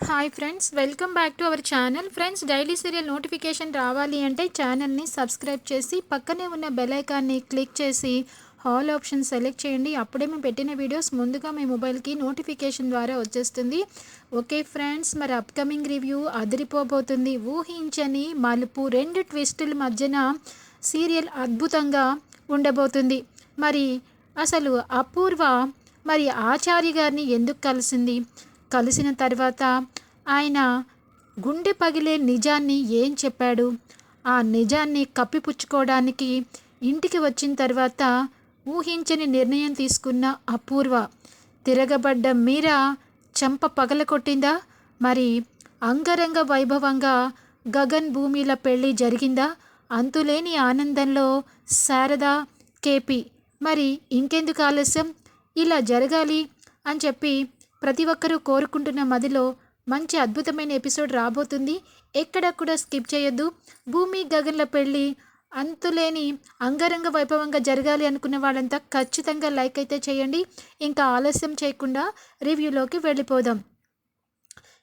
Hi friends welcome back to our channel friends daily serial notification రావాలి అంటే ఛానల్ని subscribe చేసి పక్కనే ఉన్న బెల్ ఐకాన్ని క్లిక్ చేసి ఆల్ ఆప్షన్ సెలెక్ట్ చేయండి. అప్పుడే మేము పెట్టిన వీడియోస్ ముందుగా మీ మొబైల్కి నోటిఫికేషన్ ద్వారా వచ్చేస్తుంది. ఓకే ఫ్రెండ్స్ మరి అప్కమింగ్ రివ్యూ అదిరిపోబోతుంది. ఊహించని మలుపు రెండు ట్విస్టుల మధ్యన సీరియల్ అద్భుతంగా ఉండబోతుంది. మరి అసలు అపూర్వ మరి ఆచార్య గారిని ఎందుకు కలిసింది? కలిసిన తర్వాత ఆయన గుండె పగిలే నిజాన్ని ఏం చెప్పాడు? ఆ నిజాన్ని కప్పిపుచ్చుకోవడానికి ఇంటికి వచ్చిన తర్వాత ఊహించని నిర్ణయం తీసుకున్న అపూర్వ. తిరగబడ్డ మీర చెంప పగలకొట్టిందా మరి అంగరంగ వైభవంగా గగన్ భూమిల పెళ్ళి జరిగిందా? అంతులేని ఆనందంలో శారద కేపీ మరి ఇంకెందుకు ఆలస్యం? ఇలా జరగాలి అని చెప్పి ప్రతి ఒక్కరూ కోరుకుంటున్న మదిలో మంచి అద్భుతమైన ఎపిసోడ్ రాబోతుంది. ఎక్కడ కూడా స్కిప్ చేయొద్దు. భూమి గగన్ల పెళ్ళి అంతులేని అంగరంగ వైభవంగా జరగాలి అనుకున్న వాళ్ళంతా ఖచ్చితంగా లైక్ అయితే చేయండి. ఇంకా ఆలస్యం చేయకుండా రివ్యూలోకి వెళ్ళిపోదాం.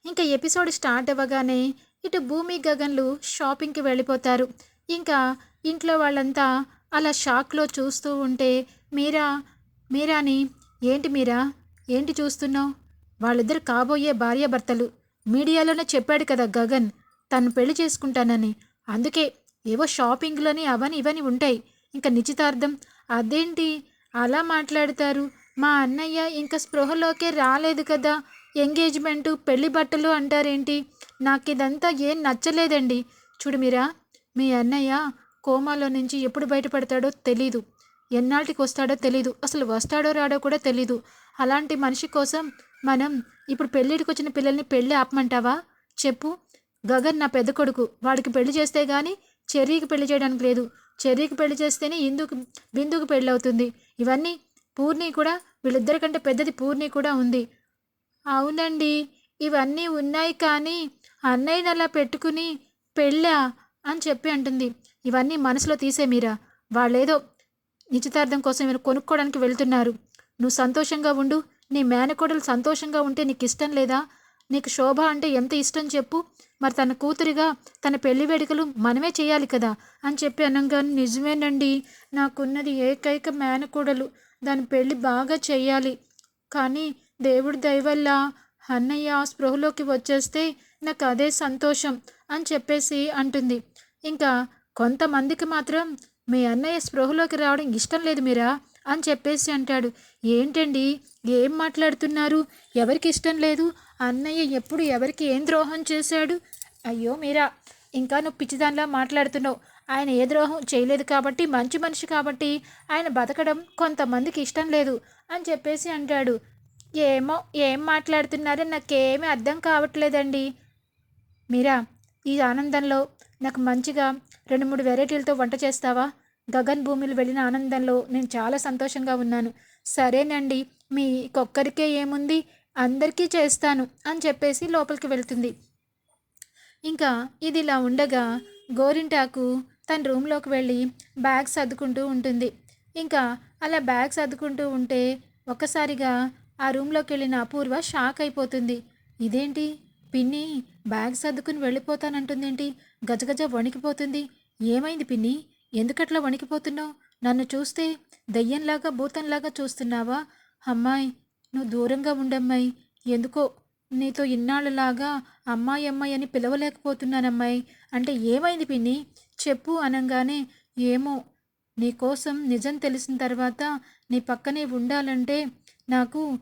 ఇంకా ఎపిసోడ్ స్టార్ట్ అవ్వగానే ఇటు భూమి గగన్లు షాపింగ్కి వెళ్ళిపోతారు. ఇంకా ఇంట్లో వాళ్ళంతా అలా షాక్లో చూస్తూ ఉంటే మీరా మీరాని ఏంటి మీరా? ఏంటి చూస్తున్నావు? వాళ్ళిద్దరు కాబోయే భార్యాభర్తలు. మీడియాలోనే చెప్పాడు కదా గగన్ తను పెళ్ళి చేసుకుంటానని. అందుకే ఏవో షాపింగ్లని అవని ఇవని ఉంటాయి. ఇంకా నిశ్చితార్థం అదేంటి అలా మాట్లాడతారు? మా అన్నయ్య ఇంకా స్పృహలోకే రాలేదు కదా. ఎంగేజ్మెంటు పెళ్ళి బట్టలు అంటారేంటి? నాకు ఇదంతా ఏం నచ్చలేదండి. చూడు మీరా మీ అన్నయ్య కోమాలో నుంచి ఎప్పుడు బయటపడతాడో తెలీదు. ఎన్నాళ్ళకి వస్తాడో తెలీదు. అసలు వస్తాడో రాడో కూడా తెలీదు. అలాంటి మనిషి కోసం మనం ఇప్పుడు పెళ్ళిడికి వచ్చిన పిల్లల్ని పెళ్ళి ఆపమంటావా? చెప్పు. గగన్ నా పెద్ద కొడుకు. వాడికి పెళ్ళి చేస్తే కానీ చెర్రీకి పెళ్ళి చేయడానికి లేదు. చెర్రీకి పెళ్ళి చేస్తేనే ఇందుకు బిందుకు పెళ్ళి అవుతుంది ఇవన్నీ పూర్ణి కూడా వీళ్ళిద్దరికంటే పెద్దది పూర్ణి కూడా ఉంది. అవునండి. ఇవన్నీ ఉన్నాయి కానీ అన్నయ్యని అలా పెట్టుకుని పెళ్ళా అని చెప్పి అంటుంది. ఇవన్నీ మనసులో తీసే మీరా వాళ్ళేదో నిశ్చితార్థం కోసం మీరు కొనుక్కోవడానికి వెళ్తున్నారు. నువ్వు సంతోషంగా ఉండు. నీ మేనకోడలు సంతోషంగా ఉంటే నీకు ఇష్టం లేదా? నీకు శోభ అంటే ఎంత ఇష్టం చెప్పు. మరి తన కూతురిగా తన పెళ్ళి వేడుకలు మనమే చేయాలి కదా అని చెప్పి అనగానే నిజమేనండి. నాకున్నది ఏకైక మేనకోడలు. దాని పెళ్ళి బాగా చేయాలి. కానీ దేవుడి దయవల్ల అన్నయ్య స్పృహలోకి వచ్చేస్తే నాకు అదే సంతోషం అని చెప్పేసి అంటుంది. ఇంకా కొంతమందికి మాత్రం మీ అన్నయ్య స్పృహలోకి రావడం ఇష్టం లేదు మీరా? అని చెప్పేసి అంటాడు. ఏంటండి? ఏం మాట్లాడుతున్నారు? ఎవరికి ఇష్టం లేదు? అన్నయ్య ఎప్పుడు ఎవరికి ఏం ద్రోహం చేశాడు? అయ్యో మీరా ఇంకా నువ్వు పిచ్చిదానిలా మాట్లాడుతున్నావు. ఆయన ఏ ద్రోహం చేయలేదు కాబట్టి మంచి మనిషి కాబట్టి ఆయన బతకడం కొంతమందికి ఇష్టం లేదు అని చెప్పేసి అంటాడు. ఏమో ఏం మాట్లాడుతున్నారో నాకేమీ అర్థం కావట్లేదండి. మీరా ఈ ఆనందంలో నాకు మంచిగా రెండు మూడు వెరైటీలతో వంట చేస్తావా? గగన్ భూమిలు వెళ్ళిన ఆనందంలో నేను చాలా సంతోషంగా ఉన్నాను. సరేనండి మీకొక్కరికే ఏముంది? అందరికీ చేస్తాను అని చెప్పేసి లోపలికి వెళ్తుంది. ఇంకా ఇది ఇలా ఉండగా గోరింటాకు తన రూమ్లోకి వెళ్ళి బ్యాగ్ సర్దుకుంటూ ఉంటుంది. ఇంకా అలా బ్యాగ్ సర్దుకుంటూ ఉంటే ఒక్కసారిగా ఆ రూమ్లోకి వెళ్ళిన అపూర్వ షాక్ అయిపోతుంది. ఇదేంటి? పిన్ని బ్యాగ్ సర్దుకుని వెళ్ళిపోతానంటుందేంటి? గజగజ వణికిపోతుంది. ఏమైంది పిన్ని? ఎందుకట్లా వణికిపోతున్నావు? నన్ను చూస్తే దయ్యంలాగా భూతంలాగా చూస్తున్నావా? అమ్మాయి నువ్వు దూరంగా ఉండమ్మాయి. ఎందుకో నీతో ఇన్నాళ్ళలాగా అమ్మాయి అమ్మాయి అని పిలవలేకపోతున్నానమ్మాయి. అంటే ఏమైంది పిన్ని? చెప్పు అనగానే ఏమో నీకోసం నిజం తెలిసిన తర్వాత నీ పక్కనే ఉండాలంటే నాకు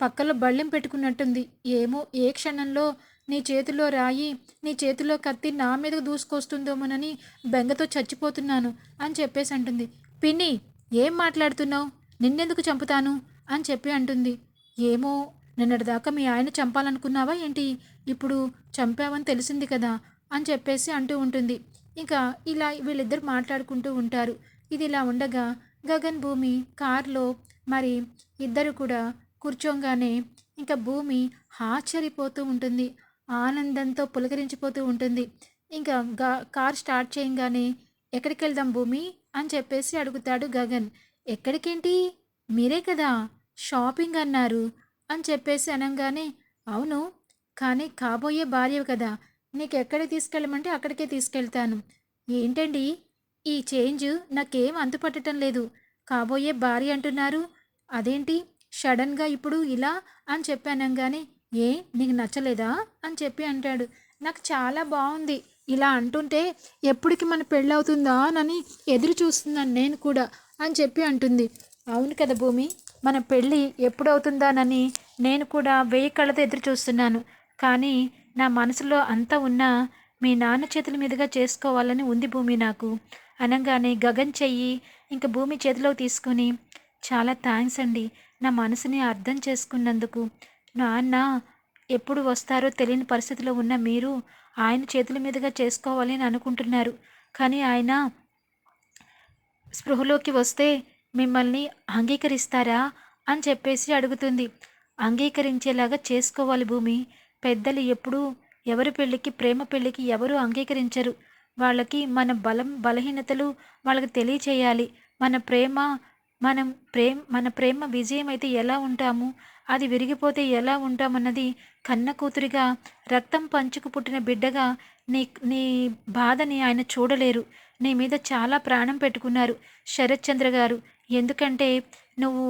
పక్కలో బళ్ళెం పెట్టుకున్నట్టుంది. ఏమో ఏ క్షణంలో నీ చేతిలో రాయి నీ చేతిలో కత్తి నా మీదకు దూసుకొస్తుందోమోనని బెంగతో చచ్చిపోతున్నాను అని చెప్పేసి అంటుంది. పిన్ని ఏం మాట్లాడుతున్నావు? నిన్నెందుకు చంపుతాను? అని చెప్పి అంటుంది. ఏమో నిన్నటిదాకా మీ ఆయన చంపాలనుకున్నావా ఏంటి? ఇప్పుడు చంపావని తెలిసింది కదా అని చెప్పేసి అంటూ ఉంటుంది. ఇంకా ఇలా వీళ్ళిద్దరు మాట్లాడుకుంటూ ఉంటారు. ఇది ఇలా ఉండగా గగన్ భూమి కారులో మరి ఇద్దరు కూడా కూర్చోగానే ఇంకా భూమి ఆశ్చర్యపోతూ ఉంటుంది. ఆనందంతో పులకరించిపోతూ ఉంటుంది. ఇంకా గా కార్ స్టార్ట్ చేయంగానే ఎక్కడికి వెళ్దాం భూమి? అని చెప్పేసి అడుగుతాడు గగన్. ఎక్కడికేంటి? మీరే కదా షాపింగ్ అన్నారు అని చెప్పేసి అనగానే అవును కానీ కాబోయే భార్యవు కదా. నీకు ఎక్కడికి తీసుకెళ్ళమంటే అక్కడికే తీసుకెళ్తాను. ఏంటండి? ఈ చేంజ్ నాకేం అంతుపట్టడం లేదు. కాబోయే భార్య అంటున్నారు. అదేంటి? సడన్గా ఇప్పుడు ఇలా అని చెప్పానంగానే ఏ నీకు నచ్చలేదా? అని చెప్పి అంటాడు. నాకు చాలా బాగుంది ఇలా అంటుంటే ఎప్పటికి మన పెళ్ళవుతుందా అని ఎదురు చూస్తున్నాను నేను కూడా అని చెప్పి అంటుంది. అవును కదా భూమి మన పెళ్ళి ఎప్పుడవుతుందానని నేను కూడా వెయ్యి కళ్ళతో ఎదురు చూస్తున్నాను. కానీ నా మనసులో అంతా ఉన్నా మీ నాన్న చేతుల మీదుగా చేసుకోవాలని ఉంది భూమి నాకు. అనగానే గగన్ చెయ్యి ఇంక భూమి చేతిలో తీసుకుని చాలా థ్యాంక్స్ అండి. నా మనసుని అర్థం చేసుకున్నందుకు. నాన్న ఎప్పుడు వస్తారో తెలియని పరిస్థితిలో ఉన్న మీరు ఆయన చేతుల మీదుగా చేసుకోవాలి అని అనుకుంటున్నారు. కానీ ఆయన స్పృహలోకి వస్తే మిమ్మల్ని అంగీకరిస్తారా అని చెప్పేసి అడుగుతుంది. అంగీకరించేలాగా చేసుకోవాలి భూమి. పెద్దలు ఎప్పుడూ ఎవరి పెళ్ళికి ప్రేమ పెళ్ళికి ఎవరు అంగీకరించరు. వాళ్ళకి మన బలం బలహీనతలు వాళ్ళకి తెలియచేయాలి. మన ప్రేమ మనం ప్రేమ మన ప్రేమ విజయం అయితే ఎలా ఉంటాము? అది విరిగిపోతే ఎలా ఉంటామన్నది కన్న కూతురిగా రక్తం పంచుకు పుట్టిన బిడ్డగా నీ నీ బాధని ఆయన చూడలేరు. నీ మీద చాలా ప్రాణం పెట్టుకున్నారు శరత్చంద్ర గారు. ఎందుకంటే నువ్వు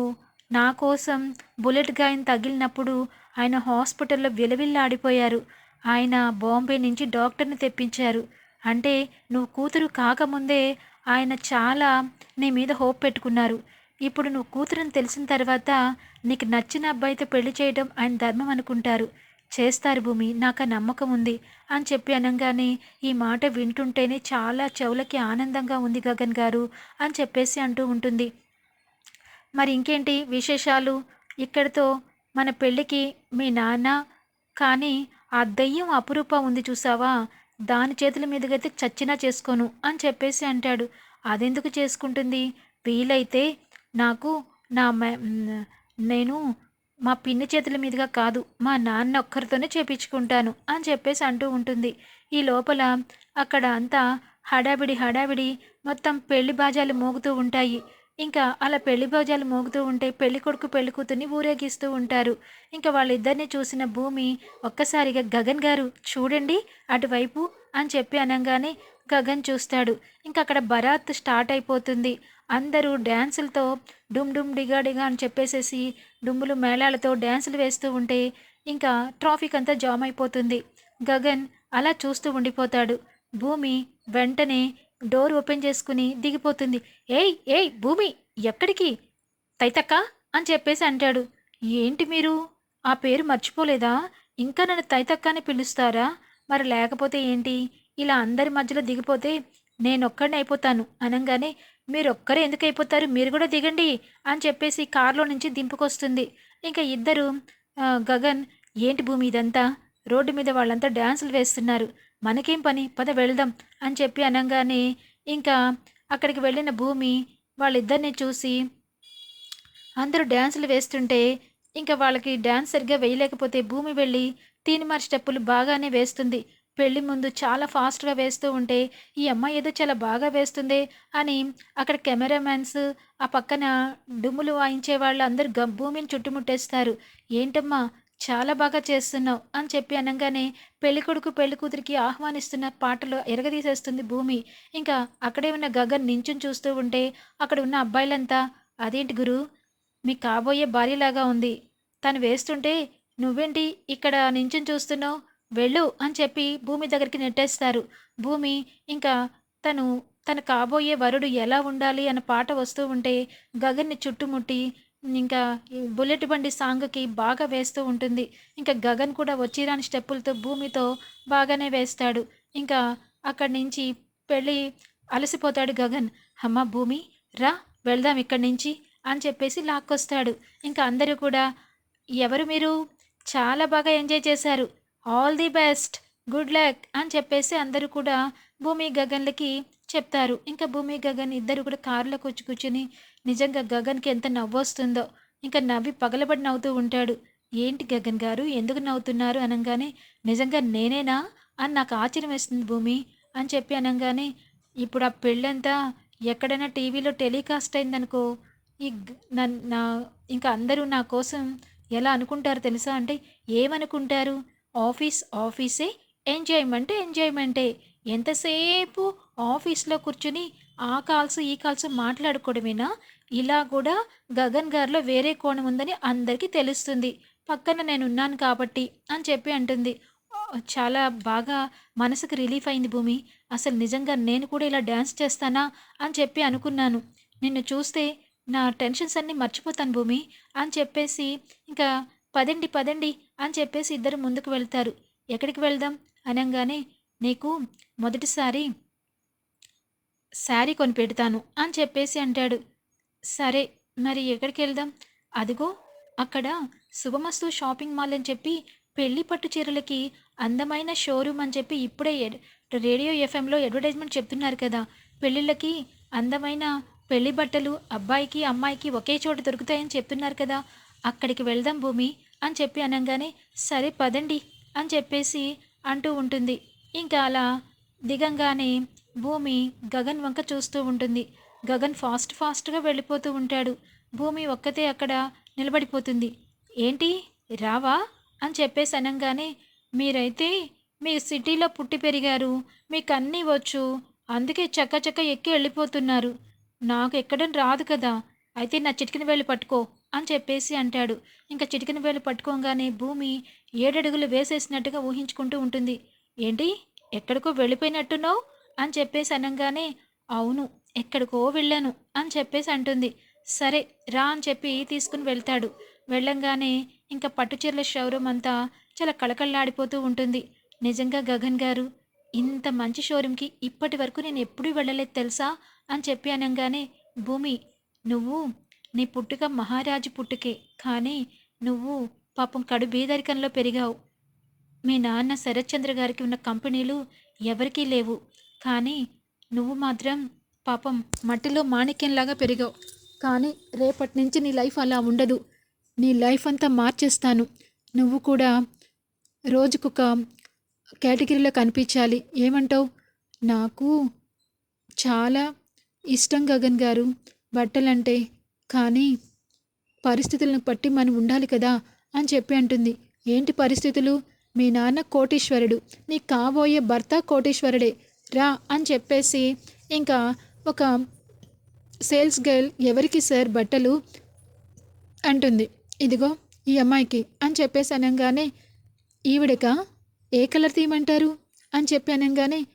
నా కోసం బుల్లెట్ గాయం తగిలినప్పుడు ఆయన హాస్పిటల్లో విలవిల్లాడిపోయారు. ఆయన బాంబే నుంచి డాక్టర్ని తెప్పించారు. అంటే నువ్వు కూతురు కాకముందే ఆయన చాలా నీ మీద హోప్ పెట్టుకున్నారు. ఇప్పుడు నువ్వు కూతురుని తెలిసిన తర్వాత నీకు నచ్చిన అబ్బాయితో పెళ్ళి చేయడం ఆయన ధర్మం అనుకుంటారు. చేస్తారు భూమి నాకు ఆ నమ్మకం ఉంది అని చెప్పి అనగానే ఈ మాట వింటుంటేనే చాలా చెవులకి ఆనందంగా ఉంది గగన్ గారు అని చెప్పేసి అంటూ ఉంటుంది. మరి ఇంకేంటి విశేషాలు? ఇక్కడితో మన పెళ్ళికి మీ నాన్న కానీ ఆ దయ్యం అపురూప ఉంది చూసావా? దాని చేతుల మీదకైతే చచ్చినా చేసుకోను అని చెప్పేసి అంటాడు. అదెందుకు చేసుకుంటుంది? వీలైతే నాకు నా నేను మా పిన్ని చేతుల మీదుగా కాదు మా నాన్న ఒక్కరితోనే చేపించుకుంటాను అని చెప్పేసి అంటూ ఉంటుంది. ఈ లోపల అక్కడ అంతా హడావిడి హడావిడి మొత్తం పెళ్ళి బాజాలు మోగుతూ ఉంటాయి. ఇంకా అలా పెళ్ళి బాజాలు మోగుతూ ఉంటే పెళ్ళి కొడుకు పెళ్ళి కూతుర్ని ఊరేగిస్తూ ఉంటారు. ఇంకా వాళ్ళిద్దరిని చూసిన భూమి ఒక్కసారిగా గగన్ గారు చూడండి అటువైపు అని చెప్పి అనగానే గగన్ చూస్తాడు. ఇంకా అక్కడ బరాత్ స్టార్ట్ అయిపోతుంది. అందరూ డ్యాన్సులతో డుమ్ డుమ్ డిగా డిగా అని చెప్పేసేసి డుమ్ములు మేళాలతో డ్యాన్సులు వేస్తూ ఉంటే ఇంకా ట్రాఫిక్ అంతా జామ్ అయిపోతుంది. గగన్ అలా చూస్తూ ఉండిపోతాడు. భూమి వెంటనే డోర్ ఓపెన్ చేసుకుని దిగిపోతుంది. ఏయ్ ఏయ్ భూమి ఎక్కడికి? తైతక్క అని చెప్పేసి అంటాడు. ఏంటి మీరు? ఆ పేరు మర్చిపోలేదా? ఇంకా నన్ను తైతక్క అని పిలుస్తారా? మరి లేకపోతే ఏంటి? ఇలా అందరి మధ్యలో దిగిపోతే నేనొక్కడిని అయిపోతాను అనగానే మీరు ఒక్కరే ఎందుకు అయిపోతారు మీరు కూడా దిగండి అని చెప్పేసి కారులో నుంచి దింపుకొస్తుంది. ఇంకా ఇద్దరు గగన్ ఏంటి భూమి ఇదంతా? రోడ్డు మీద వాళ్ళంతా డ్యాన్సులు వేస్తున్నారు. మనకేం పని? పద వెళ్దాం అని చెప్పి అనగానే ఇంకా అక్కడికి వెళ్ళిన భూమి వాళ్ళిద్దరిని చూసి అందరూ డ్యాన్సులు వేస్తుంటే ఇంకా వాళ్ళకి డ్యాన్స్ సరిగ్గా వేయలేకపోతే భూమి వెళ్ళి తీనిమార్ స్టెప్పులు బాగానే వేస్తుంది. పెళ్ళి ముందు చాలా ఫాస్ట్గా వేస్తూ ఉంటే ఈ అమ్మాయి ఏదో చాలా బాగా వేస్తుంది అని అక్కడ కెమెరామ్యాన్స్ ఆ పక్కన డుమ్ములు వాయించే వాళ్ళు అందరు గ భూమిని చుట్టుముట్టేస్తారు. ఏంటమ్మా చాలా బాగా చేస్తున్నావు అని చెప్పి అనగానే పెళ్ళి కొడుకు పెళ్ళి కూతురికి ఆహ్వానిస్తున్న పాటలు ఎరగదీసేస్తుంది భూమి. ఇంకా అక్కడే ఉన్న గగన్ నించుని చూస్తూ ఉంటే అక్కడ ఉన్న అబ్బాయిలంతా అదేంటి గురు మీ కాబోయే భార్యలాగా ఉంది. తను వేస్తుంటే నువ్వేంటి ఇక్కడ నించుని చూస్తున్నావు? వెళ్ళు అని చెప్పి భూమి దగ్గరికి నెట్టేస్తారు. భూమి ఇంకా తను తన కాబోయే వరుడు ఎలా ఉండాలి అన్న పాట వస్తూ ఉంటే గగన్ని చుట్టుముట్టి ఇంకా బుల్లెట్ బండి సాంగ్కి బాగా వేస్తూ ఉంటుంది. ఇంకా గగన్ కూడా వచ్చిరాని స్టెప్పులతో భూమితో బాగానే వేస్తాడు. ఇంకా అక్కడి నుంచి పెళ్ళి అలసిపోతాడు గగన్. అమ్మ భూమి రా వెళ్దాం ఇక్కడి నుంచి అని చెప్పేసి లాక్కొస్తాడు. ఇంకా అందరూ కూడా ఎవరు మీరు? చాలా బాగా ఎంజాయ్ చేశారు. All the best good luck అని చెప్పేసి అందరూ కూడా భూమి గగన్లకి చెప్తారు. ఇంకా భూమి గగన్ ఇద్దరు కూడా కారులో కూర్చు కూర్చుని నిజంగా గగన్కి ఎంత నవ్వొస్తుందో ఇంకా నవ్వి పగలబడి నవ్వుతూ ఉంటాడు. ఏంటి గగన్ గారు ఎందుకు నవ్వుతున్నారు అనగానే నిజంగా నేనేనా అని నాకు ఆశ్చర్యం వేస్తుంది భూమి అని చెప్పి అనగానే ఇప్పుడు ఆ పెళ్ళంతా ఎక్కడైనా టీవీలో టెలికాస్ట్ అయిందనుకో ఈ నన్- నా ఇంకా అందరూ నా కోసం ఎలా అనుకుంటారు తెలుసా? అంటే ఏమనుకుంటారు? ఆఫీస్ ఆఫీసే ఎంజాయ్మెంట్ ఎంజాయ్మెంటే. ఎంతసేపు ఆఫీస్లో కూర్చుని ఆ కాల్స్ ఈ కాల్స్ మాట్లాడుకోవడమేనా? ఇలా కూడా గగన్ గారిలో వేరే కోణం ఉందని అందరికీ తెలుస్తుంది. పక్కన నేను ఉన్నాను కాబట్టి అని చెప్పి అంటుంది. చాలా బాగా మనసుకు రిలీఫ్ అయింది భూమి. అసలు నిజంగా నేను కూడా ఇలా డ్యాన్స్ చేస్తానా? అని చెప్పి అనుకున్నాను. నిన్ను చూస్తే నా టెన్షన్స్ అన్నీ మర్చిపోతాను భూమి. అని చెప్పేసి ఇంకా పదండి పదండి అని చెప్పేసి ఇద్దరు ముందుకు వెళ్తారు. ఎక్కడికి వెళ్దాం? అనగానే నీకు మొదటిసారి శారీ కొనిపెడతాను అని చెప్పేసి అంటాడు. సరే మరి ఎక్కడికి వెళ్దాం? అదిగో అక్కడ శుభమస్తు షాపింగ్ మాల్ అని చెప్పి పెళ్ళి పట్టు చీరలకి అందమైన షోరూమ్ అని చెప్పి ఇప్పుడే రేడియో ఎఫ్ఎంలో అడ్వర్టైజ్మెంట్ చెప్తున్నారు కదా. పెళ్ళిళ్ళకి అందమైన పెళ్ళి బట్టలు అబ్బాయికి అమ్మాయికి ఒకే చోట దొరుకుతాయని చెప్తున్నారు కదా. అక్కడికి వెళ్దాం భూమి. అని చెప్పి అనగానే సరే పదండి అని చెప్పేసి అంటూ ఉంటుంది. ఇంకా అలా దిగంగానే భూమి గగన్ వంక చూస్తూ ఉంటుంది. గగన్ ఫాస్ట్ ఫాస్ట్గా వెళ్ళిపోతూ ఉంటాడు. భూమి ఒక్కతే అక్కడ నిలబడిపోతుంది. ఏంటి? రావా? అని చెప్పేసి అనగానే మీరైతే మీ సిటీలో పుట్టి పెరిగారు. మీకు అన్నీ వచ్చు. అందుకే చక్క చక్క ఎక్కి వెళ్ళిపోతున్నారు. నాకు ఎక్కడం రాదు కదా. అయితే నా చిటికిన వెళ్ళి పట్టుకో. అని చెప్పేసి అంటాడు. ఇంకా చిటికిన వేలు పట్టుకోగానే భూమి ఏడడుగులు వేసేసినట్టుగా ఊహించుకుంటూ ఉంటుంది. ఏంటి? ఎక్కడికో వెళ్ళిపోయినట్టున్నావు? అని చెప్పేసి అనగానే అవును ఎక్కడికో వెళ్ళాను అని చెప్పేసి అంటుంది. సరే రా అని చెప్పి తీసుకుని వెళ్తాడు. వెళ్ళంగానే ఇంకా పట్టుచీరల షోరూమ్ అంతా చాలా కళకళలాడిపోతూ ఉంటుంది. నిజంగా గగన్ గారు ఇంత మంచి షోరూంకి ఇప్పటి వరకు నేను ఎప్పుడూ వెళ్ళలేదు తెలుసా? అని చెప్పి అనగానే భూమి నువ్వు నీ పుట్టుక మహారాజు పుట్టుకే కానీ నువ్వు పాపం కడు బీదరికంలో పెరిగావు. మీ నాన్న శరత్చంద్ర గారికి ఉన్న కంపెనీలు ఎవరికీ లేవు కానీ నువ్వు మాత్రం పాపం మట్టిలో మాణిక్యంలాగా పెరిగావు. కానీ రేపటి నుంచి నీ లైఫ్ అలా ఉండదు. నీ లైఫ్ అంతా మార్చేస్తాను. నువ్వు కూడా రోజుకొక కేటగిరీలో కనిపించాలి. ఏమంటావు? నాకు చాలా ఇష్టం గగన్ గారు. బట్టలంటే కానీ పరిస్థితులను బట్టి మనం ఉండాలి కదా అని చెప్పి అంటుంది. ఏంటి పరిస్థితులు? మీ నాన్న కోటీశ్వరుడు. నీ కాబోయే భర్త కోటీశ్వరుడే. రా అని చెప్పేసి ఇంకా ఒక సేల్స్ గర్ల్ ఎవరికి సార్ బట్టలు? అంటుంది. ఇదిగో ఈ అమ్మాయికి అని చెప్పేసి అనగానే ఈవిడక ఏ కలర్ తీయమంటారు? అని చెప్పి అనగానే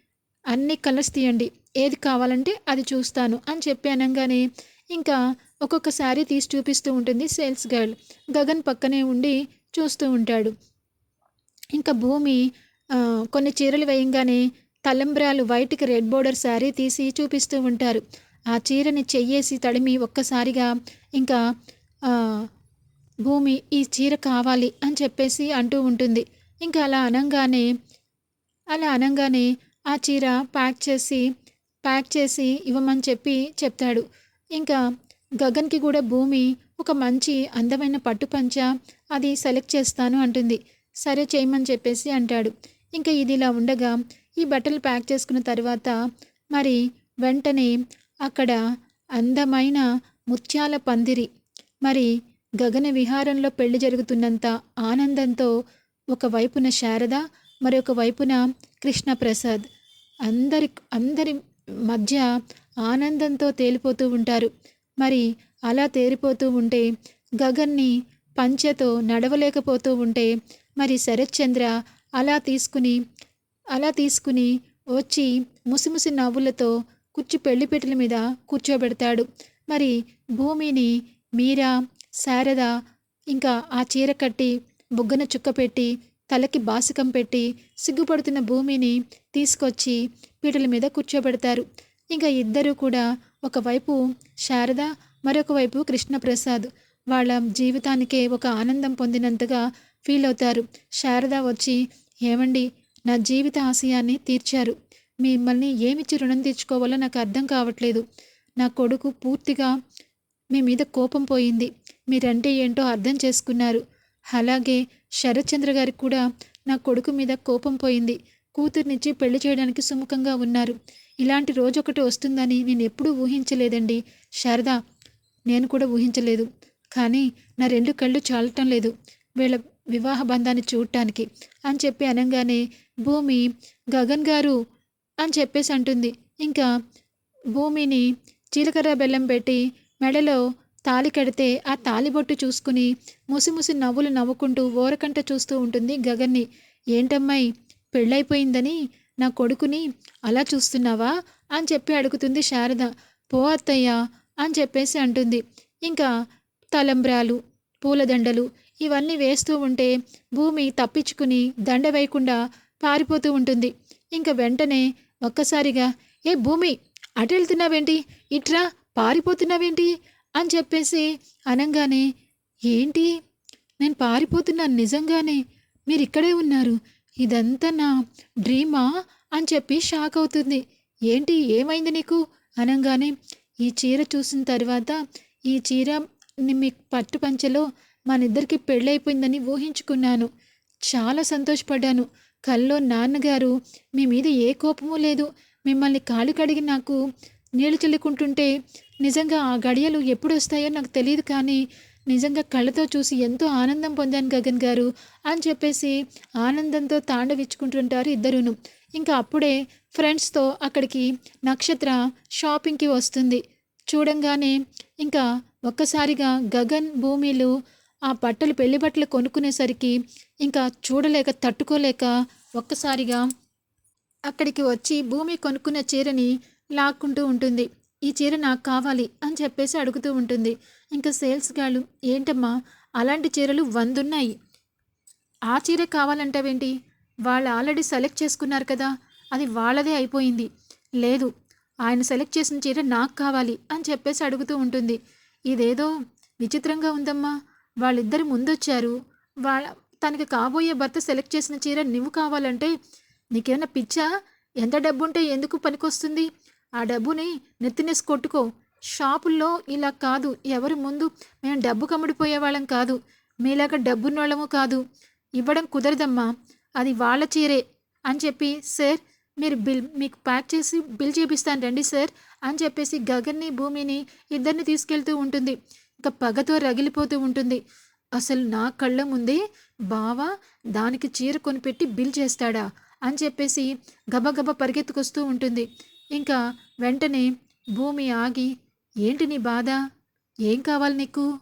అన్ని కలర్స్ తీయండి. ఏది కావాలంటే అది చూస్తాను అని చెప్పి అనగానే ఇంకా ఒక్కొక్క శారీ తీసి చూపిస్తూ ఉంటుంది సేల్స్ గర్ల్. గగన్ పక్కనే ఉండి చూస్తూ ఉంటాడు. ఇంకా భూమి కొన్ని చీరలు వేయంగానే తలంబ్రాలు వైట్కి రెడ్ బోర్డర్ శారీ తీసి చూపిస్తూ ఉంటారు. ఆ చీరని చెయ్యేసి తడిమి ఒక్కసారిగా ఇంకా భూమి ఈ చీర కావాలి అని చెప్పేసి అంటూ ఉంటుంది. ఇంకా అలా అనంగానే అలా అనంగానే ఆ చీర ప్యాక్ చేసి ప్యాక్ చేసి ఇవ్వమని చెప్పి చెప్తాడు. ఇంకా గగన్కి కూడా భూమి ఒక మంచి అందమైన పట్టు పంచ అది సెలెక్ట్ చేస్తాను అంటుంది. సరే చేయమని చెప్పేసి అంటాడు. ఇంకా ఇది ఇలా ఉండగా ఈ బట్టలు ప్యాక్ చేసుకున్న తర్వాత మరి వెంటనే అక్కడ అందమైన ముత్యాల పందిరి మరి గగన విహారంలో పెళ్ళి జరుగుతున్నంత ఆనందంతో ఒక వైపున శారద మరొక వైపున కృష్ణప్రసాద్. అందరి అందరి మధ్య ఆనందంతో తేలిపోతూ ఉంటారు. మరి అలా తేరిపోతూ ఉంటే గగన్ని పంచెతో నడవలేకపోతూ ఉంటే మరి శరత్చంద్ర అలా తీసుకుని అలా తీసుకుని వచ్చి ముసిముసి నవ్వులతో కుర్చీ పెళ్ళిపీటల మీద కూర్చోబెడతాడు. మరి భూమిని మీరా శారద ఇంకా ఆ చీర కట్టి బుగ్గన చుక్క పెట్టి తలకి బాసికం పెట్టి సిగ్గుపడుతున్న భూమిని తీసుకొచ్చి పీటల మీద కూర్చోబెడతారు. ఇంకా ఇద్దరూ కూడా ఒకవైపు శారద మరొక వైపు కృష్ణప్రసాద్. వాళ్ళ జీవితానికే ఒక ఆనందం పొందినంతగా ఫీల్ అవుతారు. శారద వచ్చి ఏమండి నా జీవిత ఆశయాన్ని తీర్చారు. మిమ్మల్ని ఏమిచ్చి రుణం తీర్చుకోవాలో నాకు అర్థం కావట్లేదు. నా కొడుకు పూర్తిగా మీ మీద కోపం పోయింది. మీరంటే ఏంటో అర్థం చేసుకున్నారు. అలాగే శరత్చంద్ర గారికి కూడా నా కొడుకు మీద కోపం పోయింది. కూతుర్నిచ్చి పెళ్ళి చేయడానికి సుముఖంగా ఉన్నారు. ఇలాంటి రోజు ఒకటి వస్తుందని నేను ఎప్పుడూ ఊహించలేదండి. శారద నేను కూడా ఊహించలేదు. కానీ నా రెండు కళ్ళు చాలటం లేదు. వీళ్ళ వివాహ బంధాన్ని చూడటానికి అని చెప్పి అనగానే భూమి గగన్ గారు అని చెప్పేసి అంటుంది. ఇంకా భూమిని జీలకర్ర బెల్లం పెట్టి మెడలో తాలి కడితే ఆ తాలిబొట్టు చూసుకుని ముసిముసి నవ్వులు నవ్వుకుంటూ ఓరకంట చూస్తూ ఉంటుంది గగన్ని. ఏంటమ్మాయి పెళ్ళైపోయిందని నా కొడుకుని అలా చూస్తున్నావా? అని చెప్పి అడుగుతుంది శారద. పో అత్తయ్య అని చెప్పేసి అంటుంది. ఇంకా తలంబ్రాలు పూలదండలు ఇవన్నీ వేస్తూ ఉంటే భూమి తప్పించుకుని దండ వేయకుండా పారిపోతూ ఉంటుంది. ఇంకా వెంటనే ఒక్కసారిగా ఏ భూమి అటు వెళ్తున్నావేంటి? ఇట్రా పారిపోతున్నావేంటి? అని చెప్పేసి అనగానే ఏంటి? నేను పారిపోతున్నాను నిజంగానే. మీరు ఇక్కడే ఉన్నారు. ఇదంతా నా డ్రీమా అని చెప్పి షాక్ అవుతుంది. ఏంటి? ఏమైంది నీకు? అనగానే ఈ చీర చూసిన తర్వాత ఈ చీర ని మీ పట్టు పంచెలో మనిద్దరికి పెళ్ళైపోయిందని ఊహించుకున్నాను. చాలా సంతోషపడ్డాను. కల్లో నాన్నగారు మీ మీద ఏ కోపమూ లేదు. మిమ్మల్ని కాలు కడిగి నాకు నీళ్ళు చల్లుకుంటుంటే నిజంగా ఆ గడియలు ఎప్పుడు వస్తాయో నాకు తెలియదు కానీ నిజంగా కళ్ళతో చూసి ఎంతో ఆనందం పొందాను గగన్ గారు అని చెప్పేసి ఆనందంతో తాండవిచ్చుకుంటుంటారు ఇద్దరును. ఇంకా అప్పుడే ఫ్రెండ్స్తో అక్కడికి నక్షత్ర షాపింగ్కి వస్తుంది. చూడంగానే ఇంకా ఒక్కసారిగా గగన్ భూమిలు ఆ బట్టలు పెళ్ళి బట్టలు కొనుక్కునేసరికి ఇంకా చూడలేక తట్టుకోలేక ఒక్కసారిగా అక్కడికి వచ్చి భూమి కొనుక్కున్న చీరని లాక్కుంటూ ఉంటుంది. ఈ చీర నాకు కావాలి అని చెప్పేసి అడుగుతూ ఉంటుంది. ఇంకా సేల్స్ గాళ్ళు ఏంటమ్మా అలాంటి చీరలు వందున్నాయి. ఆ చీర కావాలంటావేంటి? వాళ్ళు ఆల్రెడీ సెలెక్ట్ చేసుకున్నారు కదా అది వాళ్ళదే అయిపోయింది. లేదు ఆయన సెలెక్ట్ చేసిన చీర నాకు కావాలి అని చెప్పేసి అడుగుతూ ఉంటుంది. ఇదేదో విచిత్రంగా ఉందమ్మా. వాళ్ళిద్దరు ముందొచ్చారు. వాళ్ళ తనకి కాబోయే భర్త సెలెక్ట్ చేసిన చీర నువ్వు కావాలంటే నీకేమైనా పిచ్చా? ఎంత డబ్బు ఉంటే ఎందుకు పనికొస్తుంది? ఆ డబ్బుని నెత్తినేసి కొట్టుకో. షాపుల్లో ఇలా కాదు. ఎవరి ముందు మేము డబ్బు కమ్ముడిపోయే వాళ్ళం కాదు. మీలాగా డబ్బున్నోళ్ళము కాదు. ఇవ్వడం కుదరదమ్మా. అది వాళ్ళ చీరే అని చెప్పి సార్ మీరు బిల్ మీకు ప్యాక్ చేసి బిల్ చేపిస్తాను రండి సార్ అని చెప్పేసి గగన్ని భూమిని ఇద్దరిని తీసుకెళ్తూ ఉంటుంది. ఇంకా పగతో రగిలిపోతూ ఉంటుంది. అసలు నా కళ్ళ ముందే బావా దానికి చీర కొనిపెట్టి బిల్ చేస్తాడా అని చెప్పేసి గబగబ పరిగెత్తుకొస్తూ ఉంటుంది. ఇంకా వెంటనే భూమి ఆగి ఏంటి నీ బాధ? ఏం కావాలి నీకు?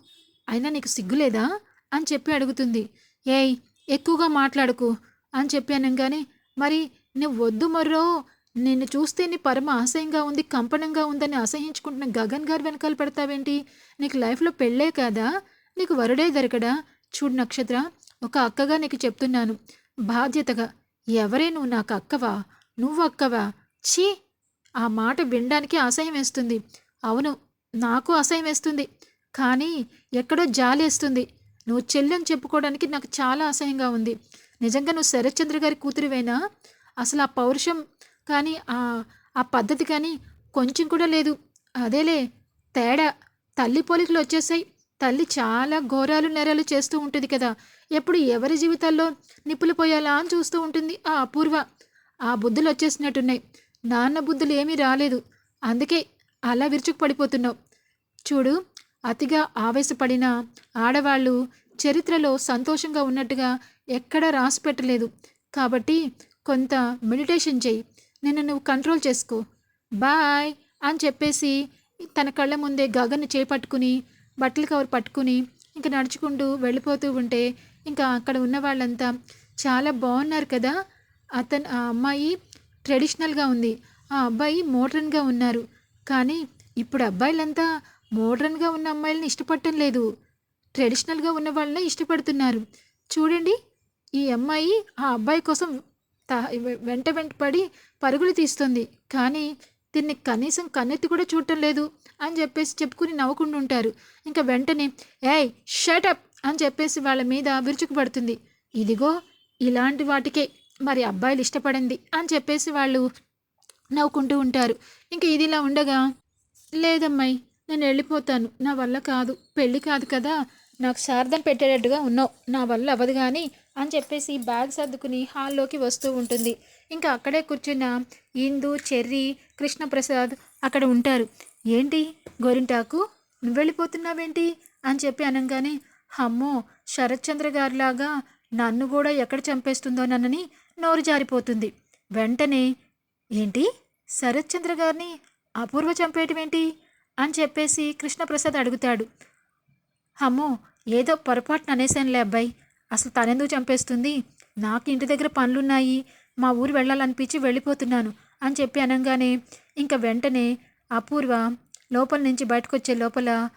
అయినా నీకు సిగ్గులేదా? అని చెప్పి అడుగుతుంది. ఏయ్ ఎక్కువగా మాట్లాడుకు అని చెప్పాను కానీ మరి నువ్వు వద్దు మర్రో. నిన్ను చూస్తే నీ పరమ అసహ్యంగా ఉంది కంపనంగా ఉందని అసహించుకుంటున్న గగన్ గారు వెనకాల పెడతావేంటి? నీకు లైఫ్లో పెళ్ళే కాదా? నీకు వరుడే దొరకడా? చూడు నక్షత్ర ఒక అక్కగా నీకు చెప్తున్నాను. బాధ్యతగా. ఎవరే నువ్వు నాకు అక్కవా? నువ్వు అక్కవా? ఛీ! ఆ మాట వినడానికి అసహ్యం వేస్తుంది. అవును నాకు అసహ్యం వేస్తుంది. కానీ ఎక్కడో జాలేస్తుంది నువ్వు చెల్లెని చెప్పుకోవడానికి నాకు చాలా అసహ్యంగా ఉంది. నిజంగా నువ్వు శరత్చంద్ర గారి కూతురివైనా? అసలు ఆ పౌరుషం కానీ ఆ ఆ పద్ధతి కానీ కొంచెం కూడా లేదు. అదేలే తేడా. తల్లి పోలికలు వచ్చేసాయి. తల్లి చాలా ఘోరాలు నేరాలు చేస్తూ ఉంటుంది కదా. ఎప్పుడు ఎవరి జీవితాల్లో నిప్పులు పోయాలా అని చూస్తూ ఉంటుంది ఆ అపూర్వ. ఆ బుద్ధులు వచ్చేసినట్టున్నాయి. నాన్న బుద్ధులు ఏమీ రాలేదు. అందుకే అలా విరుచుకు పడిపోతున్నావు. చూడు అతిగా ఆవేశపడిన ఆడవాళ్ళు చరిత్రలో సంతోషంగా ఉన్నట్టుగా ఎక్కడా రాసి పెట్టలేదు. కాబట్టి కొంత మెడిటేషన్ చేయి. నిన్ను నువ్వు కంట్రోల్ చేసుకో. బాయ్ అని చెప్పేసి తన కళ్ళ ముందే గగన్ని చేపట్టుకుని బట్టల కవర్ పట్టుకుని ఇంకా నడుచుకుంటూ వెళ్ళిపోతూ ఉంటే ఇంకా అక్కడ ఉన్న వాళ్ళంతా చాలా బాగున్నారు కదా. అతను ఆ అమ్మాయి ట్రెడిషనల్గా ఉంది. ఆ అబ్బాయి మోడ్రన్గా ఉన్నారు. కానీ ఇప్పుడు అబ్బాయిలంతా మోడ్రన్గా ఉన్న అమ్మాయిలని ఇష్టపడటం లేదు. ట్రెడిషనల్గా ఉన్న వాళ్ళనే ఇష్టపడుతున్నారు. చూడండి ఈ అమ్మాయి ఆ అబ్బాయి కోసం వెంట వెంట పడి పరుగులు తీస్తుంది. కానీ దీన్ని కనీసం కన్నెత్తి కూడా చూడటం లేదు అని చెప్పేసి చెప్పుకుని నవ్వుకుంటూ ఉంటారు. ఇంకా వెంటనే ఏయ్ షటప్ అని చెప్పేసి వాళ్ళ మీద విరుచుకుపడుతుంది. ఇదిగో ఇలాంటి వాటికే మరి అబ్బాయిలు ఇష్టపడింది అని చెప్పేసి వాళ్ళు నవ్వుకుంటూ ఉంటారు. ఇంకా ఇది ఇలా ఉండగా లేదమ్మాయి నేను వెళ్ళిపోతాను. నా వల్ల కాదు. పెళ్ళి కాదు కదా. నాకు శారదం పెట్టేటట్టుగా ఉన్నావు. నా వల్ల అవ్వదు కానీ అని చెప్పేసి బ్యాగ్ సర్దుకుని హాల్లోకి వస్తూ ఉంటుంది. ఇంకా అక్కడే కూర్చున్న ఇందు చెర్రి కృష్ణప్రసాద్ అక్కడ ఉంటారు. ఏంటి గోరింటాకు? నువ్వు వెళ్ళిపోతున్నావేంటి? అని చెప్పి అనగానే అమ్మో శరత్చంద్ర గారిలాగా నన్ను కూడా ఎక్కడ చంపేస్తుందోనని నోరు జారిపోతుంది. వెంటనే ఏంటి? శరత్చంద్ర గారిని అపూర్వ చంపేయటమేంటి? అని చెప్పేసి కృష్ణప్రసాద్ అడుగుతాడు. అమ్మో ఏదో పొరపాటున అనేశానులే అబ్బాయి. అసలు తనెందుకు చంపేస్తుంది? నాకు ఇంటి దగ్గర పనులున్నాయి. మా ఊరు వెళ్ళాలనిపించి వెళ్ళిపోతున్నాను అని చెప్పి అనగానే ఇంకా వెంటనే అపూర్వ లోపల నుంచి బయటకు వచ్చే లోపల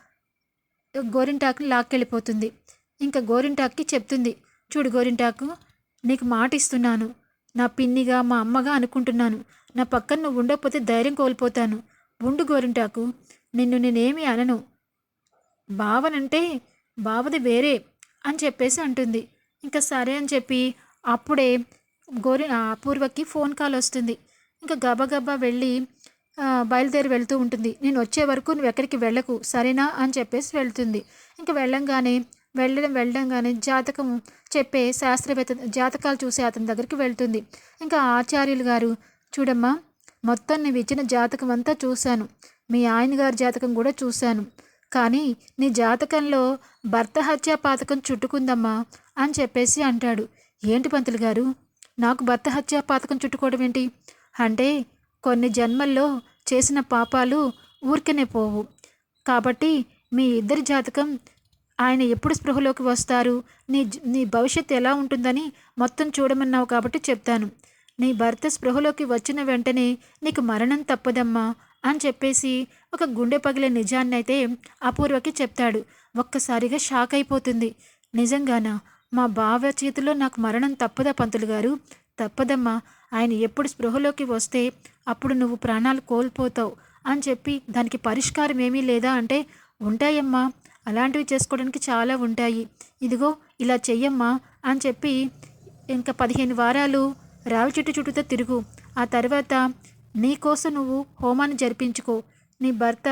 గోరింటాకుని లాక్కెళ్ళిపోతుంది. ఇంకా గోరింటాక్కి చెప్తుంది. చూడు గోరింటాకు నీకు మాట ఇస్తున్నాను నా పిన్నిగా మా అమ్మగా అనుకుంటున్నాను. నా పక్కన నువ్వు ఉండకపోతే ధైర్యం కోల్పోతాను. ఉండు గోరింటాకు. నిన్ను నేనేమి అనను. బావనంటే బావది వేరే అని చెప్పేసి అంటుంది. ఇంకా సరే అని చెప్పి అప్పుడే గోరి అపూర్వకి ఫోన్ కాల్ వస్తుంది. ఇంకా గబగబా వెళ్ళి బయలుదేరి వెళ్తూ ఉంటుంది. నేను వచ్చే వరకు నువ్వు ఎక్కడికి వెళ్ళకు. సరేనా అని చెప్పేసి వెళ్తుంది. ఇంకా వెళ్ళంగానే వెళ్ళడం వెళ్ళంగానే జాతకం చెప్పే శాస్త్రవేత్త జాతకాలు చూసే అతని దగ్గరికి వెళ్తుంది. ఇంకా ఆచార్యులు గారు చూడమ్మా మొత్తం నువ్వు ఇచ్చిన జాతకం అంతా చూశాను. మీ ఆయన గారి జాతకం కూడా చూశాను. కానీ నీ జాతకంలో భర్త హత్యా పాతకం చుట్టుకుందమ్మా అని చెప్పేసి అంటాడు. ఏంటి పంతులు గారు? నాకు భర్త హత్యా పాతకం చుట్టుకోవడం ఏంటి? అంటే కొన్ని జన్మల్లో చేసిన పాపాలు ఊరికనే పోవు. కాబట్టి మీ ఇద్దరి జాతకం ఆయన ఎప్పుడు స్పృహలోకి వస్తారు? నీ నీ భవిష్యత్తు ఎలా ఉంటుందని మొత్తం చూడమన్నావు కాబట్టి చెప్తాను. నీ భర్త స్పృహలోకి వచ్చిన వెంటనే నీకు మరణం తప్పదమ్మా అని చెప్పేసి ఒక గుండె పగిలే నిజాన్ని అయితే అపూర్వకి చెప్తాడు. ఒక్కసారిగా షాక్ అయిపోతుంది. నిజంగానా? మా బావ చేతిలో నాకు మరణం తప్పదా పంతులు గారు? తప్పదమ్మా. ఆయన ఎప్పుడు స్పృహలోకి వస్తే అప్పుడు నువ్వు ప్రాణాలు కోల్పోతావు అని చెప్పి దానికి పరిష్కారం ఏమీ లేదా అంటే ఉంటాయమ్మా. అలాంటివి చేసుకోవడానికి చాలా ఉంటాయి. ఇదిగో ఇలా చెయ్యమ్మా అని చెప్పి ఇంకా పదిహేను వారాలు రావి చెట్టు చుట్టూతో తిరుగు. ఆ తర్వాత నీకోసం నువ్వు హోమాన్ని జరిపించుకో. నీ భర్త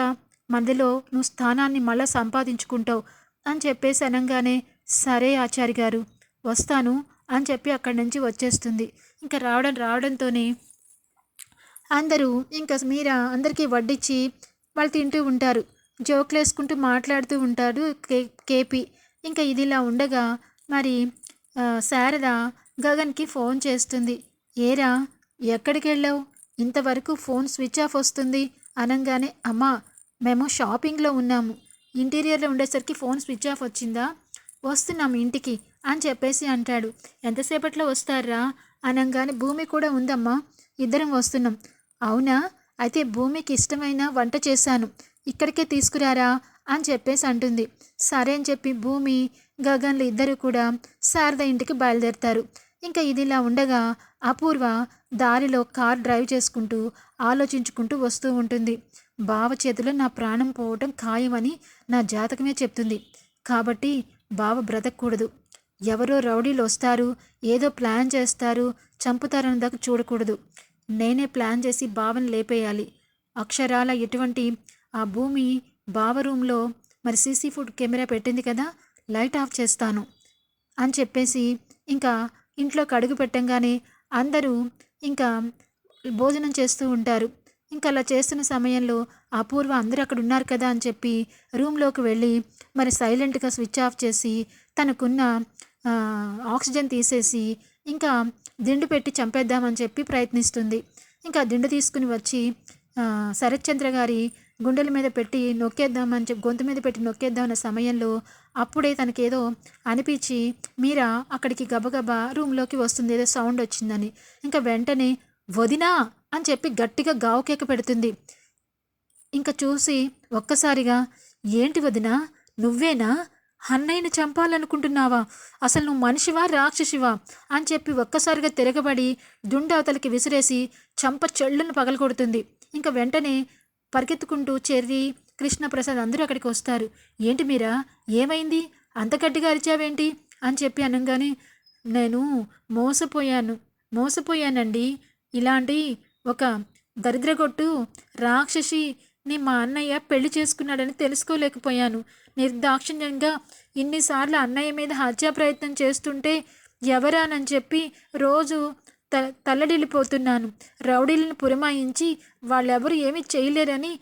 మధ్యలో నువ్వు స్థానాన్ని మళ్ళా సంపాదించుకుంటావు అని చెప్పేసి అనగానే సరే ఆచారి గారు వస్తాను అని చెప్పి అక్కడి నుంచి వచ్చేస్తుంది. ఇంకా రావడం రావడంతోనే అందరూ ఇంకా మీరా అందరికీ వడ్డించి వాళ్ళు తింటూ ఉంటారు. జోకులు వేసుకుంటూ మాట్లాడుతూ ఉంటాడు కే కేపీ. ఇంకా ఇది ఇలా ఉండగా మరి శారద గగన్కి ఫోన్ చేస్తుంది. ఏరా ఎక్కడికి వెళ్ళావు ఇంతవరకు ఫోన్ స్విచ్ ఆఫ్ వస్తుంది అనగానే అమ్మా మేము షాపింగ్లో ఉన్నాము. ఇంటీరియర్లో ఉండేసరికి ఫోన్ స్విచ్ ఆఫ్ వచ్చిందా? వస్తున్నాం ఇంటికి అని చెప్పేసి అంటాడు. ఎంతసేపట్లో వస్తారా? అనగానే భూమి కూడా ఉందమ్మా ఇద్దరం వస్తున్నాం. అవునా? అయితే భూమికి ఇష్టమైన వంట చేశాను. ఇక్కడికే తీసుకురారా? అని చెప్పేసి అంటుంది. సరే అని చెప్పి భూమి గగన్లు ఇద్దరు కూడా శారద ఇంటికి బయలుదేరుతారు. ఇంకా ఇది ఇలా ఉండగా అపూర్వ దారిలో కార్ డ్రైవ్ చేసుకుంటూ ఆలోచించుకుంటూ వస్తూ ఉంటుంది. బావ చేతిలో నా ప్రాణం పోవటం ఖాయమని నా జాతకమే చెప్తుంది. కాబట్టి బావ బ్రతకూడదు. ఎవరో రౌడీలు వస్తారు ఏదో ప్లాన్ చేస్తారు చంపుతారని దాకా చూడకూడదు. నేనే ప్లాన్ చేసి బావని లేపేయాలి. అక్షరాల ఎటువంటి ఆ భూమి బావ రూమ్లో మరి సీసీ ఫుడ్ కెమెరా పెట్టింది కదా లైట్ ఆఫ్ చేస్తాను అని చెప్పేసి ఇంకా ఇంట్లోకి అడుగు పెట్టంగానే అందరూ ఇంకా భోజనం చేస్తూ ఉంటారు. ఇంకా అలా చేస్తున్న సమయంలో అపూర్వ అందరూ అక్కడ ఉన్నారు కదా అని చెప్పి రూమ్లోకి వెళ్ళి మరి సైలెంట్గా స్విచ్ ఆఫ్ చేసి తనకున్న ఆక్సిజన్ తీసేసి ఇంకా దిండు పెట్టి చంపేద్దామని చెప్పి ప్రయత్నిస్తుంది. ఇంకా దిండు తీసుకుని వచ్చి శరత్చంద్ర గారి గుండెల మీద పెట్టి నొక్కేద్దామని చెప్పి గొంతు మీద పెట్టి నొక్కేద్దామన్న సమయంలో అప్పుడే తనకేదో అనిపించి మీరా అక్కడికి గబగబా రూమ్లోకి వస్తుంది ఏదో సౌండ్ వచ్చిందని. ఇంకా వెంటనే వదినా అని చెప్పి గట్టిగా గావుకేక పెడుతుంది. ఇంకా చూసి ఒక్కసారిగా ఏంటి వదినా నువ్వేనా? అన్నయ్యను చంపాలనుకుంటున్నావా? అసలు నువ్వు మనిషివా రాక్షసివా? అని చెప్పి ఒక్కసారిగా తిరగబడి దుండవతలకి విసిరేసి చంప చెళ్ళును పగలగొడుతుంది. ఇంకా వెంటనే పరిగెత్తుకుంటూ చెర్రి కృష్ణప్రసాద్ అందరూ అక్కడికి వస్తారు. ఏంటి మీరా? ఏమైంది? అంత గట్టిగా అరిచావేంటి? అని చెప్పి అనగానే నేను మోసపోయాను. మోసపోయానండి. ఇలాంటి ఒక దరిద్రగొట్టు రాక్షసిని మా అన్నయ్య పెళ్ళి చేసుకున్నాడని తెలుసుకోలేకపోయాను. నిర్దాక్షిణ్యంగా ఇన్నిసార్లు అన్నయ్య మీద హత్యా ప్రయత్నం చేస్తుంటే ఎవరానని చెప్పి రోజు త తల్లడిల్లిపోతున్నాను. రౌడీలను పురమాయించి వాళ్ళెవరు ఏమీ చేయలేరని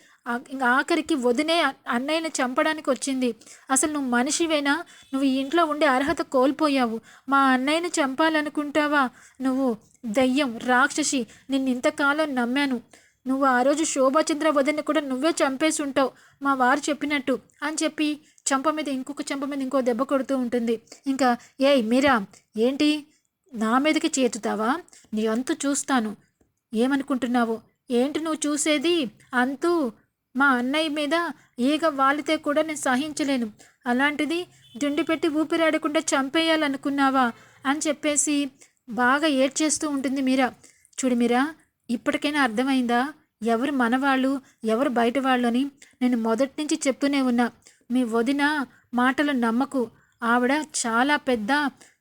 ఇంకా ఆఖరికి వదినే అన్నయ్యని చంపడానికి వచ్చింది. అసలు నువ్వు మనిషివేనా? నువ్వు ఈ ఇంట్లో ఉండే అర్హత కోల్పోయావు. మా అన్నయ్యను చంపాలనుకుంటావా? నువ్వు దయ్యం రాక్షసి నిన్ను ఇంతకాలం నమ్మాను. నువ్వు ఆ రోజు శోభాచంద్ర వదిన కూడా నువ్వే చంపేసి ఉంటావు మా వారు చెప్పినట్టు అని చెప్పి చంప మీద ఇంకొక చంప మీద ఇంకో దెబ్బ కొడుతూ ఉంటుంది. ఇంకా ఏయ్ మీరా ఏంటి? నా మీదకి చేతుతావా? నీ అంతు చూస్తాను. ఏమనుకుంటున్నావు? ఏంటి నువ్వు చూసేది? అంతూ మా అన్నయ్య మీద ఈగ వాలితే కూడా నేను సహించలేను. అలాంటిది దుండి పెట్టి ఊపిరాడకుండా చంపేయాలనుకున్నావా? అని చెప్పేసి బాగా ఏడ్చేస్తూ ఉంటుంది మీరా. చూడు మీరా ఇప్పటికైనా అర్థమైందా? ఎవరు మనవాళ్ళు ఎవరు బయట వాళ్ళు అని నేను మొదటి నుంచి చెప్తూనే ఉన్నా. మీ వదిన మాటలు నమ్మకు. ఆవిడ చాలా పెద్ద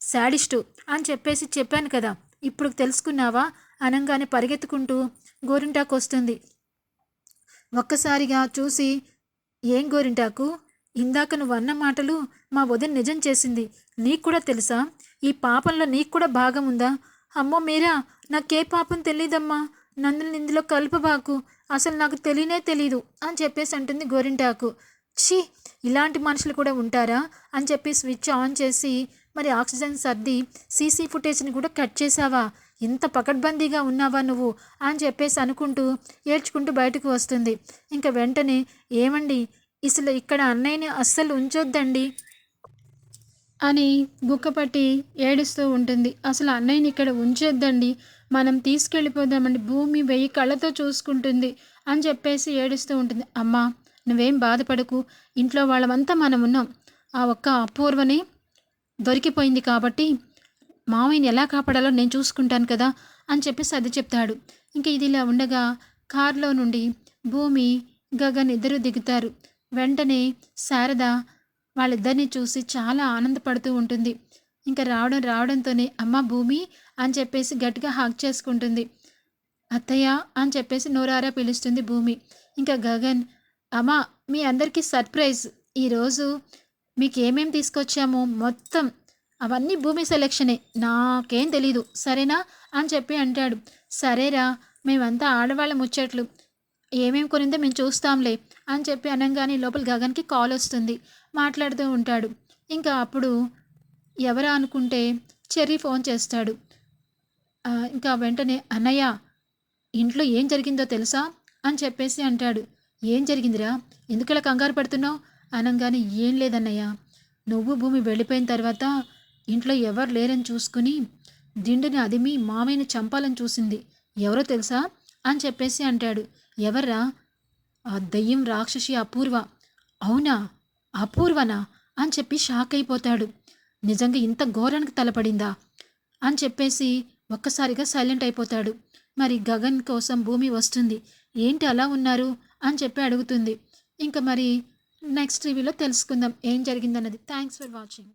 శాడిస్టు. అని చెప్పేసి చెప్పాను కదా. ఇప్పుడు తెలుసుకున్నావా? అనంగానే పరిగెత్తుకుంటూ గోరింటాకు వస్తుంది ఒక్కసారిగా చూసి ఏం గోరింటాకు? ఇందాక నువ్వు అన్న మాటలు మా వదిన నిజం చేసింది. నీకు కూడా తెలుసా? ఈ పాపంలో నీకు కూడా భాగం ఉందా? అమ్మో మీరా నాకే పాపం తెలీదమ్మా. నన్ను ఇందులో కలపబాకు. అసలు నాకు తెలియనే తెలీదు అని చెప్పేసి అంటుంది గోరింటాకు. ఛీ ఇలాంటి మనుషులు కూడా ఉంటారా? అని చెప్పి స్విచ్ ఆన్ చేసి మరి ఆక్సిజన్ సర్ది సీసీ ఫుటేజ్ని కూడా కట్ చేసావా ఇంత పకడ్బందీగా ఉన్నావా నువ్వు? అని చెప్పేసి అనుకుంటూ ఏడ్చుకుంటూ బయటకు వస్తుంది. ఇంకా వెంటనే ఏమండి? ఇసలు ఇక్కడ అన్నయ్యని అస్సలు ఉంచొద్దండి? అని గుక్కపట్టి ఏడుస్తూ ఉంటుంది. అసలు అన్నయ్యని ఇక్కడ ఉంచొద్దండి. మనం తీసుకెళ్ళిపోదామండి. భూమి వెయ్యి కళ్ళతో చూసుకుంటుంది. అని చెప్పేసి ఏడుస్తూ ఉంటుంది. అమ్మా నువ్వేం బాధపడకు. ఇంట్లో వాళ్ళమంతా మనం ఉన్నాం ఆ ఒక్క అపూర్వని దొరికిపోయింది కాబట్టి మామయ్యని ఎలా కాపాడాలో నేను చూసుకుంటాను కదా అని చెప్పి సర్ది చెప్తాడు. ఇంకా ఇది ఇలా ఉండగా కారులో నుండి భూమి గగన్ ఇద్దరు దిగుతారు. వెంటనే శారద వాళ్ళిద్దరిని చూసి చాలా ఆనందపడుతూ ఉంటుంది. ఇంకా రావడం రావడంతోనే అమ్మ భూమి అని చెప్పేసి గట్టిగా హాక్ చేసుకుంటుంది. అత్తయ్య అని చెప్పేసి నోరారా పిలుస్తుంది భూమి. ఇంకా గగన్ అమ్మ మీ అందరికీ సర్ప్రైజ్. ఈరోజు మీకు ఏమేమి తీసుకొచ్చాము? మొత్తం అవన్నీ భూమి సెలక్షనే. నాకేం తెలీదు. సరేనా? అని చెప్పి అంటాడు. సరేరా మేమంతా ఆడవాళ్ళ ముచ్చట్లు. ఏమేం కొనిందో మేము చూస్తాంలే అని చెప్పి అనగానే లోపల గగన్కి కాల్ వస్తుంది. మాట్లాడుతూ ఉంటాడు. ఇంకా అప్పుడు ఎవరా అనుకుంటే చెర్రీ ఫోన్ చేస్తాడు. ఇంకా వెంటనే అన్నయ్య ఇంట్లో ఏం జరిగిందో తెలుసా? అని చెప్పేసి అంటాడు. ఏం జరిగిందిరా? ఎందుకలా కంగారు పడుతున్నావు? అనగానే ఏం లేదన్నయ్య. నువ్వు భూమి వెళ్ళిపోయిన తర్వాత ఇంట్లో ఎవరు లేరని చూసుకుని దిండుని అదిమి మామయ్యని చంపాలని చూసింది. ఎవరో తెలుసా? అని చెప్పేసి అంటాడు. ఎవర్రా? ఆ దయ్యం రాక్షసి అపూర్వ. అవునా? అపూర్వనా? అని చెప్పి షాక్ అయిపోతాడు. నిజంగా ఇంత ఘోరానికి తలపడిందా? అని చెప్పేసి ఒక్కసారిగా సైలెంట్ అయిపోతాడు. మరి గగన్ కోసం భూమి వస్తుంది. ఏంటి అలా ఉన్నారు? అని చెప్పి అడుగుతుంది. ఇంకా మరి నెక్స్ట్ రివ్యూలో తెలుసుకుందాం. ఏం జరిగిందన్నది. Thanks for watching